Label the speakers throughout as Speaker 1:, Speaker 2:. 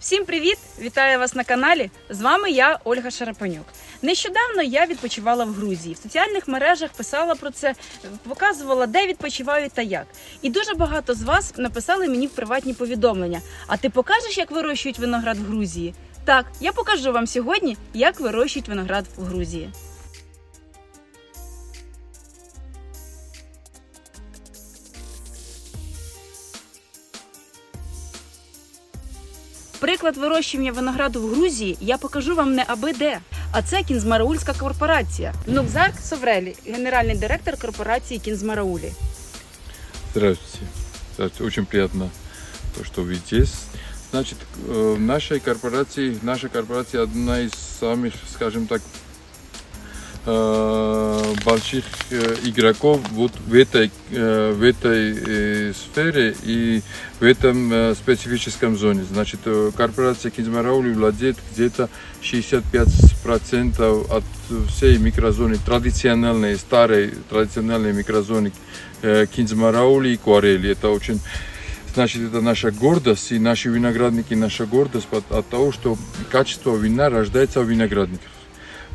Speaker 1: Всім привіт! Вітаю вас на каналі. З вами я, Ольга Шарапанюк. Нещодавно я відпочивала в Грузії. В соціальних мережах писала про це, показувала, де відпочиваю та як. І дуже багато з вас написали мені в приватні повідомлення. А ти покажеш, як вирощують виноград в Грузії? Так, я покажу вам сьогодні, як вирощують виноград в Грузії. Приклад вирощування винограду в Грузії я покажу вам не аби де. А це Кінзмараульська корпорація. Нукзар Соврелі, генеральний директор корпорації Кінзмараулі.
Speaker 2: Здравствуйте. Здравствуйте. Очень приятно, то, что вы здесь. Значит, э, в нашей корпорации, наша корпорация одна из самых, скажем так, э, больших э, игроков вот в этой, э, в этой э, сфере и в этом э, специфическом зоне. Значит, э, корпорация Кинзмараули владеет где-то 65% от всей микрозоны, традиционной, старой традиционной микрозоны э, Кинзмараули и Куарели. Это очень Значит, это наша гордость, и наши виноградники наша гордость от, того, что качество вина рождается у виноградников.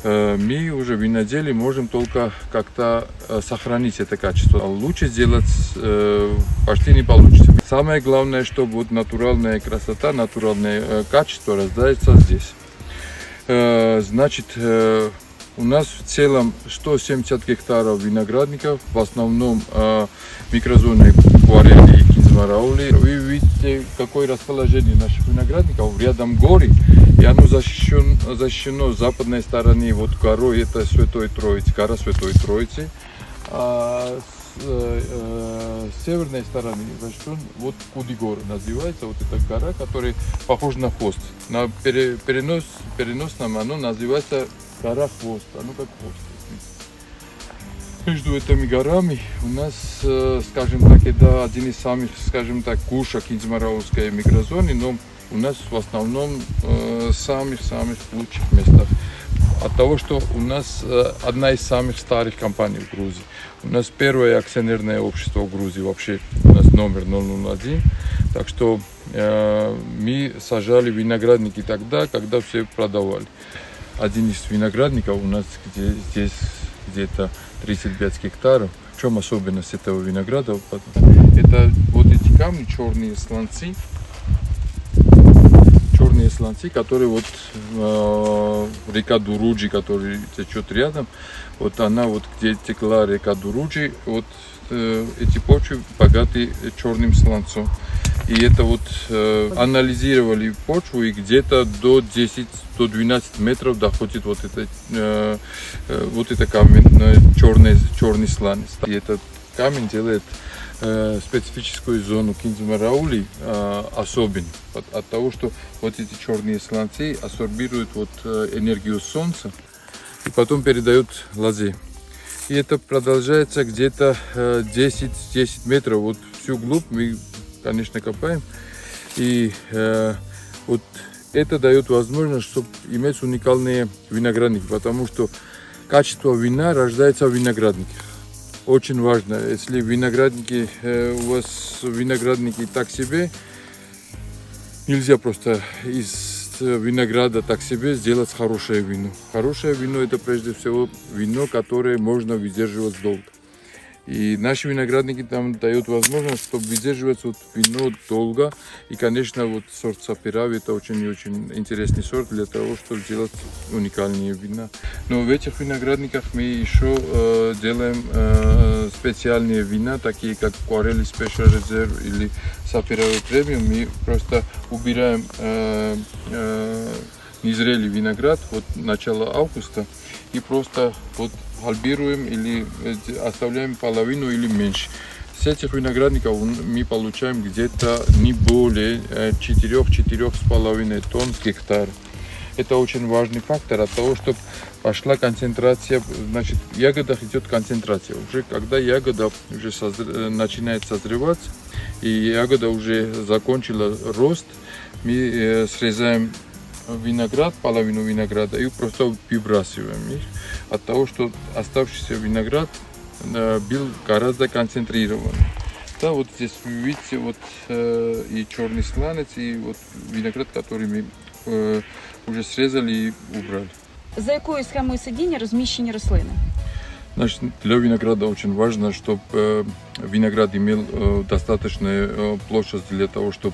Speaker 2: Э, Мы уже винодели можем только как-то э, сохранить это качество. Лучше сделать э, почти не получится. Самое главное, чтобы вот натуральная красота, натуральное качество рождается здесь. Значит, у нас в целом 170 гектаров виноградников, в основном микрозоны Куарели и Кинзмараули. Вы видите, какое расположение наших виноградников. Рядом горы, и оно защищен, защищено с западной стороны. Вот горой это Святой Троицы, гора Святой Троицы. А с, э, э, северной стороны защищен вот Кудигор называется, вот эта гора, которая похожа на хвост. На пере- перенос, переносном оно называется гора хвост, оно как хвост. Между этими горами у нас, э, скажем так, это один из самых, скажем так, кушек Кинзмараульской микрозоны, но у нас в основном э, самых-самых лучших местах. От того, что у нас э, одна из самых старых компаний в Грузии. У нас первое акционерное общество в Грузии вообще, у нас номер 001. Так что э, мы сажали виноградники тогда, когда все продавали. Один из виноградников у нас где, здесь где-то 35 гектаров. В чем особенность этого винограда? Это вот эти камни, черные сланцы, черные сланцы, которые вот э, река Дуруджи, которая течет рядом, вот она вот где текла река Дуруджи, вот э, эти почвы богаты черным сланцом. И это вот э, анализировали почву и где-то до 10 до 12 метров доходит вот это э, э, вот это камень э, черный черный сланец. И этот камень делает э, специфическую зону Кинзмараули э, особенной от, от того, что вот эти черные сланцы абсорбируют вот энергию солнца и потом передают лозе. И это продолжается где-то э, 10, 10 метров. Вот всю глубь мы, конечно, копаем. И э, вот это дает возможность, чтобы иметь уникальные виноградники, потому что качество вина рождается в виноградниках. Очень важно, если виноградники, э, у вас виноградники так себе, нельзя просто из винограда так себе сделать хорошее вино. Хорошее вино это прежде всего вино, которое можно выдерживать долго. И наши виноградники там дают возможность, чтобы выдерживать вот вино долго. И, конечно, вот сорт Сапирави это очень и очень интересный сорт для того, чтобы делать уникальные вина. Но в этих виноградниках мы еще э, делаем э, специальные вина, такие как Quarelli Special Reserve или Сапирави Premium. Мы просто убираем э, э, незрелый виноград вот начала августа и просто вот гальбируем или э, оставляем половину или меньше. С этих виноградников мы получаем где-то не более 4-4,5 тонн с гектара. Это очень важный фактор от того, чтобы пошла концентрация, значит, в ягодах идет концентрация. Уже когда ягода уже созр- э, начинает созревать, и ягода уже закончила рост, мы э, срезаем виноград, половину винограда и просто выбрасываем их от того, что оставшийся виноград э, был гораздо концентрирован. Да, вот здесь вы видите вот э, и черный сланец, и вот виноград, который мы э, уже срезали и убрали.
Speaker 1: За якою схемою сидіння розміщені рослини?
Speaker 2: Значит, для винограда очень важно, чтобы виноград имел э, достаточную э, площадь для того, чтобы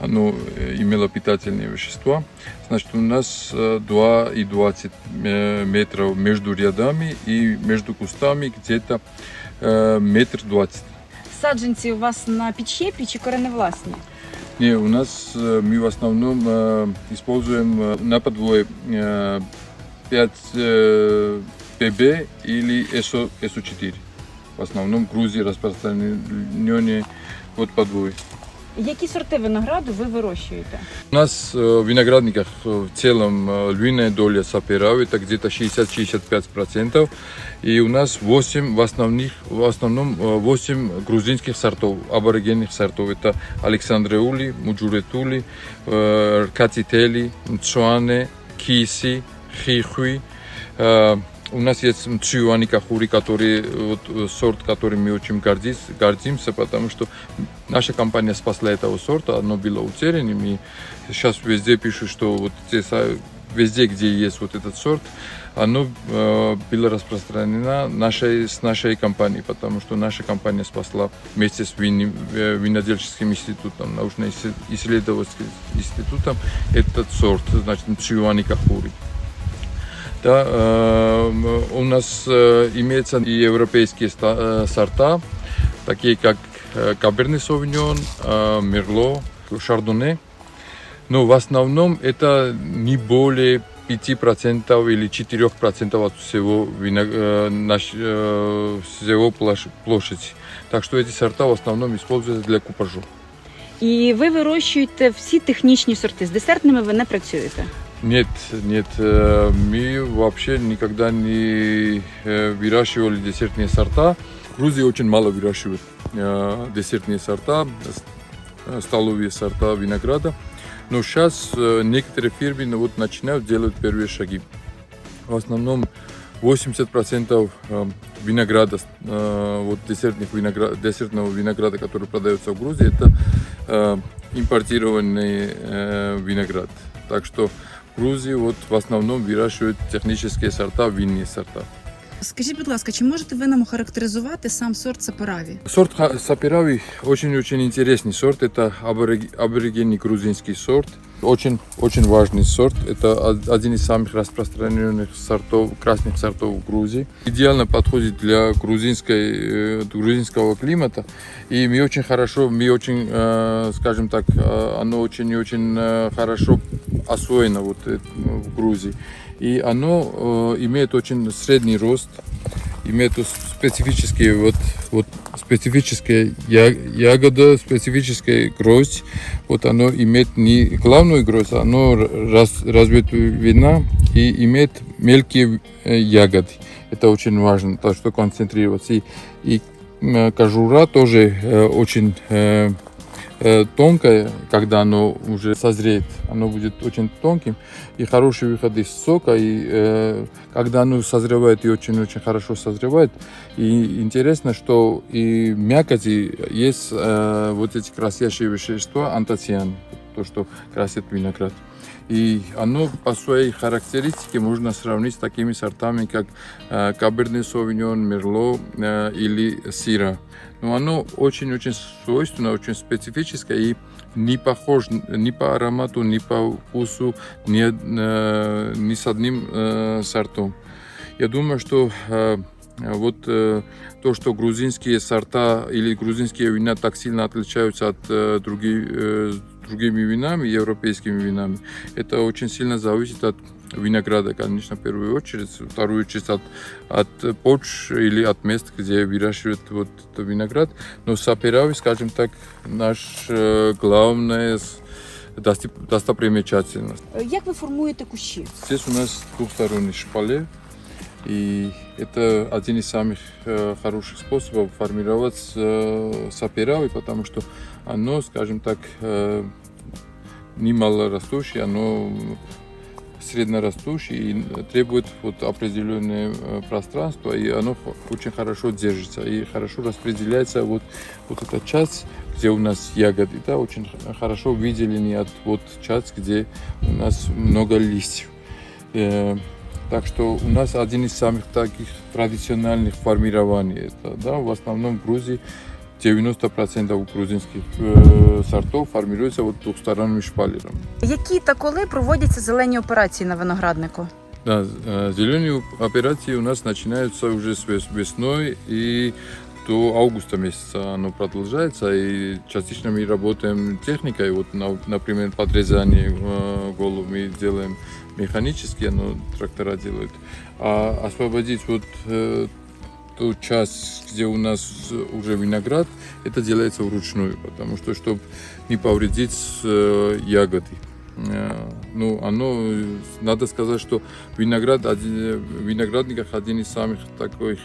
Speaker 2: оно э, имело питательные вещества. Значит, у нас э, 2,20 э, метров между рядами и между кустами где-то э, метр двадцать.
Speaker 1: Саджанці у вас на підщепі чи кореневласні?
Speaker 2: Не, у нас э, мы в основном э, используем э, на подвое э, 5 э, ПБ или СО, СО4. В основном в Грузии распространение вот подвое.
Speaker 1: Які сорти винограду ви вирощуєте?
Speaker 2: У нас э, в виноградниках э, в целом э, львиная доля саперав, это где-то 60-65%. И у нас 8 в, основных, в основном э, 8 грузинских сортов, аборигенных сортов. Это Александреули, Муджуретули, э, Кацители, Мцуане, Киси, Хихуи. У нас есть Мцуани Кахури, который вот, э, сорт, которым мы очень гордись, гордимся, потому что наша компания спасла этого сорта, оно было утеряно, и сейчас везде пишут, что вот а, везде, где есть вот этот сорт, оно э, было распространено нашей, с нашей компанией, потому что наша компания спасла вместе с вин, э, винодельческим институтом, научно-исследовательским институтом этот сорт, значит, Мцуани Кахури. Да, э, у нас э, имеются и европейские ста- э, сорта, такие как э, Каберне Совиньон, э, Мерло, Шардоне. Но в основном это не более 5% или 4% от всего, вино, э, наш, э, всего площ- площади. Так что эти сорта в основном используются для купажу.
Speaker 1: І ви вирощуєте всі технічні сорти. З десертними ви не працюєте.
Speaker 2: Нет, нет, э, мы вообще никогда не э, выращивали десертные сорта. В Грузии очень мало выращивают э, десертные сорта, столовые сорта винограда. Но сейчас некоторые фирмы ну, вот, начинают делать первые шаги. В основном 80% э, винограда, вот десертных виногра- десертного винограда, который продается в Грузии, это импортированный виноград. Так что в Грузии вот в основном выращивают технические сорта, винные сорта.
Speaker 1: Скажіть, будь ласка, чи можете ви нам охарактеризувати сам сорт сапераві?
Speaker 2: Сорт саперави очень-очень интересный сорт. Это аборигенный грузинский сорт. Очень, очень важный сорт. Это од- один из самых распространенных сортов, красных сортов в Грузии. Идеально подходит для грузинской, э, грузинского климата. И мы очень хорошо, мы очень, э, скажем так, э, оно очень и очень хорошо освоено вот, в Грузии. И оно имеет очень средний рост, имеет специфические вот, вот специфическая ягода, специфическая гроздь. Вот оно имеет не главную гроздь, а оно раз, разветвлена и имеет мелкие э, ягоды. Это очень важно, то, что концентрироваться. И, и м, кожура тоже э, очень э, э, тонкое, когда оно уже созреет, оно будет очень тонким и хороший выход из сока. И э, когда оно созревает и очень-очень хорошо созревает, и интересно, что и мякоти есть э, вот эти красящие вещества, антоциан, то, что красит виноград. И оно по своей характеристике можно сравнить с такими сортами, как э, Каберне Совиньон, Мерло э, или Сира. Но оно очень-очень свойственно, очень специфическое и не похож ни по аромату, ни по вкусу, ни, э, ни с одним сортом. Я думаю, что вот то, что грузинские сорта или грузинские вина так сильно отличаются от других, другими винами, европейскими винами, это очень сильно зависит от винограда, конечно, в первую очередь, вторую очередь от, от почв или от мест, где выращивают вот этот виноград. Но саперави, скажем так, наш э, дости- достопримечательность.
Speaker 1: Як ви формуєте кущі?
Speaker 2: Здесь у нас двухсторонний шпалер, и это один из самых э, хороших способов формировать э, саперави, потому что оно, скажем так, э, не малорастущее, оно среднорастущий и требует вот определенное э, пространство, и оно очень хорошо держится и хорошо распределяется. Вот, вот эта часть, где у нас ягоды, да, очень хорошо выделены от вот часть, где у нас много листьев. Э, так что у нас один из самых таких традиционных формирований. Это, да, в основном в Грузии 90% грузинских э, сортов формируется вот двухсторонним шпалером.
Speaker 1: Які та коли проводяться зелені операції на винограднику?
Speaker 2: Да, э, зеленые операции у нас начинаются уже с вес- весной и до августа месяца оно продолжается. И частично мы работаем техникой. Вот, на- например, подрезание э, голову мы делаем механически, оно трактора делают. А освободить вот э, ту часть, где у нас уже виноград, это делается вручную, потому что, чтобы не повредить э, ягоды. Э, Ну, оно, э, надо сказать, что виноград, один, в виноградниках один из самых таких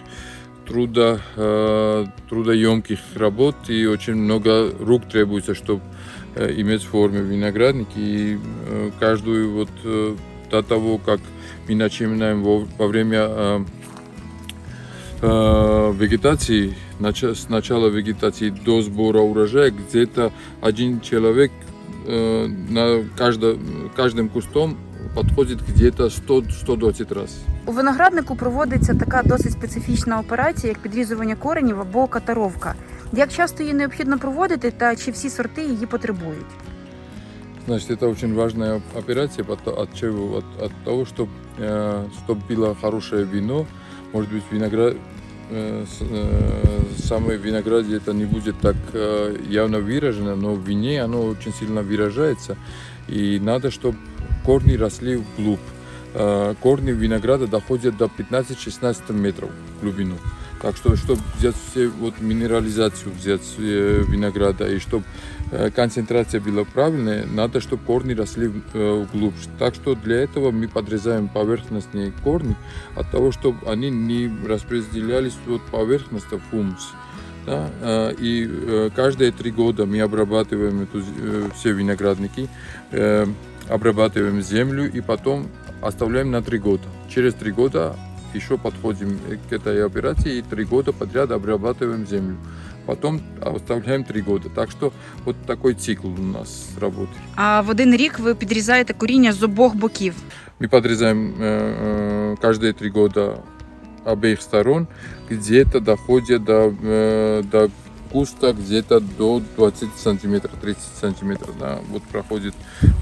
Speaker 2: трудо, э, трудоемких работ, и очень много рук требуется, чтобы э, иметь в форме виноградники. И э, каждую вот э, до того, как мы начинаем во, во время э, э, вегетации, нача- с начала вегетации до сбора урожая, где-то один человек э, на каждо- каждым кустом подходит где-то 100-120 раз.
Speaker 1: У винограднику проводиться така досить специфічна операція, як підрізування коренів або катаровка. Як часто її необхідно проводити, та чи всі сорти її потребують?
Speaker 2: Значит, это очень важная операция от чего? От, от того, чтобы чтоб было хорошее вино, может быть, виноград, э, э, самое винограде это не будет так э, явно выражено, но в вине оно очень сильно выражается. И надо, чтобы корни росли вглубь. Э, Корни винограда доходят до 15-16 метров в глубину. Так что, чтобы взять все вот минерализацию взять э, винограда и чтобы э, концентрация была правильная, надо, чтобы корни росли э, глубже. Так что для этого мы подрезаем поверхностные корни от того, чтобы они не распределялись вот поверхностно в хумус. Да? э, И э, каждые три года мы обрабатываем эту, э, все виноградники, э, обрабатываем землю и потом оставляем на три года. Через три года еще подходим к этой операции и три года подряд обрабатываем землю Потом оставляем три года. Так что вот такой цикл у нас работает.
Speaker 1: А в один рік ви підрізаєте коріння з обох боків.
Speaker 2: Мы подрезаем э, э, каждые три года обеих сторон, где-то доходит до, э, до куста где-то до 20 сантиметров, 30 сантиметров. Да, вот проходит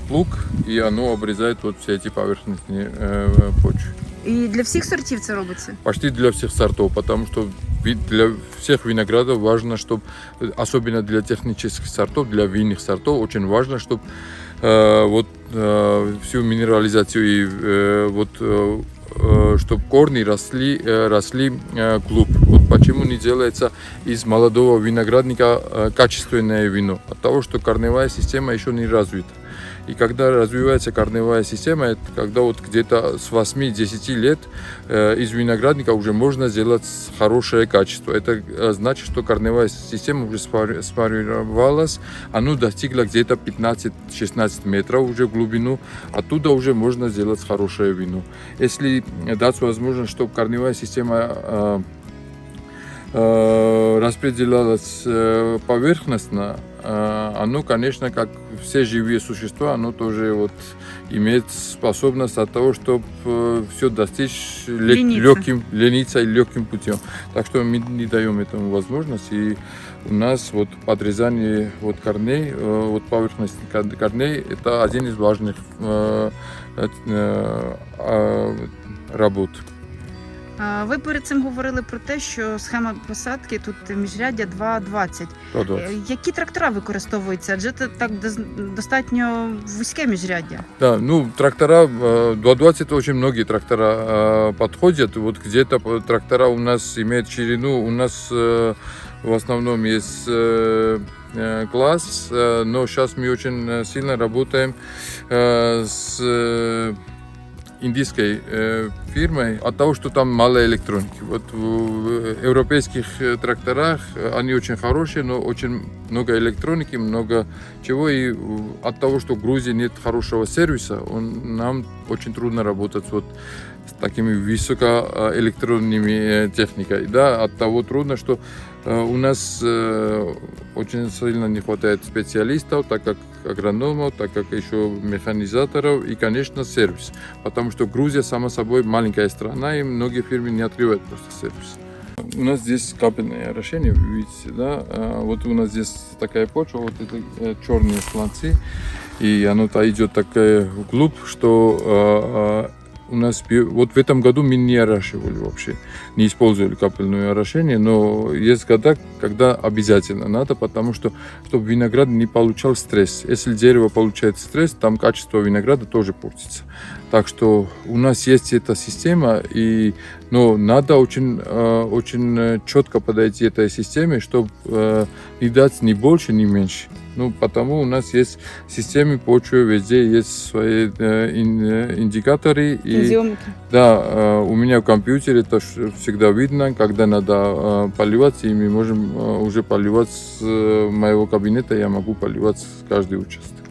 Speaker 2: плуг, и оно обрезает вот все эти поверхностные э, почвы.
Speaker 1: І для всіх сортів це робиться.
Speaker 2: почти для всех сортов, потому что ви- для всех виноградов важно, чтобы, особенно для технических сортов, для винных сортов, очень важно, чтобы вот э, всю минерализацию и э, вот чтобы корни росли, э, росли э, глубь. Вот почему не делается из молодого виноградника э, качественное вино? От того, что корневая система еще не развита. И когда развивается корневая система, это когда вот где-то с 8-10 лет э, из виноградника уже можно сделать хорошее качество. Это э, значит, что корневая система уже сформировалась, оно достигло где-то 15-16 метров уже в глубину, оттуда уже можно сделать хорошее вино. Если дать возможность, чтобы корневая система э, распределялась поверхностно, оно, конечно, как все живые существа, оно тоже вот имеет способность от того, чтобы все достичь
Speaker 1: Лениться.
Speaker 2: легким, лениться и легким путем. Так что мы не даем этому возможность. И у нас вот подрезание вот корней, э, вот поверхности кор- корней, это один из важных э, э, э, работ.
Speaker 1: А, Ви перед цим говорили про те, що схема посадки тут міжряддя 2,20.
Speaker 2: Продать.
Speaker 1: Е, Які трактора використовуються? Адже це так доз- достатньо вузьке міжряддя.
Speaker 2: Да, ну трактора, э, 220 очень многие трактора э, подходят. Вот где-то по- трактора у нас имеют ширину, у нас э, в основном есть э, э, класс, э, но сейчас мы очень э, сильно работаем э, с э, индийской э, фирмой от того, что там мало электроники. Вот в европейских э, тракторах э, они очень хорошие, но очень много электроники, много чего. И э, от того, что в Грузии нет хорошего сервиса, он, нам очень трудно работать вот с такими высокоэлектронными техникой. Да, от того трудно, что у нас э, очень сильно не хватает специалистов, так как агрономов, так как еще механизаторов и, конечно, сервис. Потому что Грузия, само собой, маленькая страна, и многие фирмы не открывают просто сервис. У нас здесь капельное орошение, вы видите, да? А, Вот у нас здесь такая почва, вот это э, черные сланцы, и оно то идет такая вглубь, что у нас вот в этом году мы не орашивали вообще, не использовали капельное орошение, но есть года, когда обязательно надо, потому что чтобы виноград не получал стресс. Если дерево получает стресс, там качество винограда тоже портится. Так что у нас есть эта система, и, но надо очень, э, очень э, четко подойти к этой системе, чтобы э, не дать ни больше, ни меньше. Ну, потому у нас есть в системе почвы, везде есть свои ин- индикаторы. И, да, у меня в компьютере это всегда видно, когда надо поливать, и мы можем уже поливать с моего кабинета, я могу поливать каждый участок.